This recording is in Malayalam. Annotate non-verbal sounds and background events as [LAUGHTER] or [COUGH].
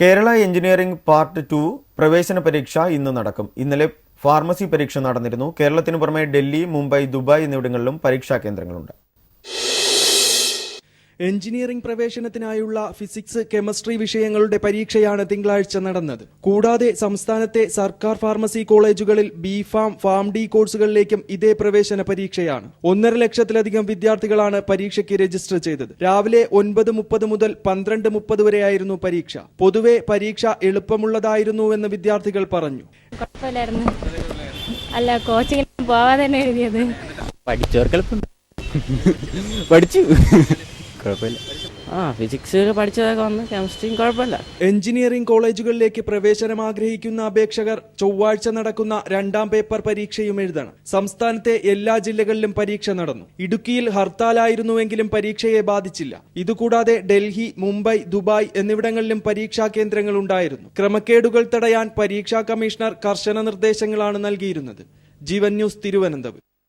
കേരള എഞ്ചിനീയറിംഗ് പാർട്ട് ടു പ്രവേശന പരീക്ഷ ഇന്ന് നടക്കും. ഇന്നലെ ഫാർമസി പരീക്ഷ നടന്നിരുന്നു. കേരളത്തിന് പുറമെ ഡൽഹി മുംബൈ ദുബായ് എന്നിവിടങ്ങളിലും പരീക്ഷാ കേന്ദ്രങ്ങളുണ്ട്. എഞ്ചിനീയറിംഗ് പ്രവേശനത്തിനായുള്ള ഫിസിക്സ് കെമിസ്ട്രി വിഷയങ്ങളുടെ പരീക്ഷയാണ് തിങ്കളാഴ്ച നടന്നത്. കൂടാതെ സംസ്ഥാനത്തെ സർക്കാർ ഫാർമസി കോളേജുകളിൽ ബി ഫാം ഫാം ഡി കോഴ്സുകളിലേക്കും ഇതേ പ്രവേശന പരീക്ഷയാണ്. ഒന്നര ലക്ഷത്തിലധികം വിദ്യാർത്ഥികളാണ് പരീക്ഷയ്ക്ക് രജിസ്റ്റർ ചെയ്തത്. രാവിലെ ഒൻപത് മുപ്പത് മുതൽ പന്ത്രണ്ട് മുപ്പത് വരെയായിരുന്നു പരീക്ഷ. പൊതുവെ പരീക്ഷ എളുപ്പമുള്ളതായിരുന്നുവെന്ന് വിദ്യാർത്ഥികൾ പറഞ്ഞു. അല്ല കോച്ചിങ്ങിന് പോവാതെ തന്നെ എഴുതിയത്. പഠിച്ചവർക്ക് [LAUGHS] പഠിച്ചു. കുഴപ്പമില്ല. ആ ഫിസിക്സ് പഠിച്ചതൊക്കെ വന്ന് കെമിസ്ട്രിയും കുഴപ്പമില്ല. എഞ്ചിനീയറിംഗ് കോളേജുകളിലേക്ക് പ്രവേശനം ആഗ്രഹിക്കുന്ന അപേക്ഷകർ ചൊവ്വാഴ്ച നടക്കുന്ന രണ്ടാം പേപ്പർ പരീക്ഷയും എഴുതണം. സംസ്ഥാനത്തെ എല്ലാ ജില്ലകളിലും പരീക്ഷ നടന്നു. ഇടുക്കിയിൽ ഹർത്താലായിരുന്നുവെങ്കിലും പരീക്ഷയെ ബാധിച്ചില്ല. ഇതുകൂടാതെ ഡൽഹി മുംബൈ ദുബായ് എന്നിവിടങ്ങളിലും പരീക്ഷാ കേന്ദ്രങ്ങൾ ഉണ്ടായിരുന്നു. ക്രമക്കേടുകൾ തടയാൻ പരീക്ഷാ കമ്മീഷണർ കർശന നിർദ്ദേശങ്ങളാണ് നൽകിയിരുന്നത്. ജീവൻ ന്യൂസ് തിരുവനന്തപുരം.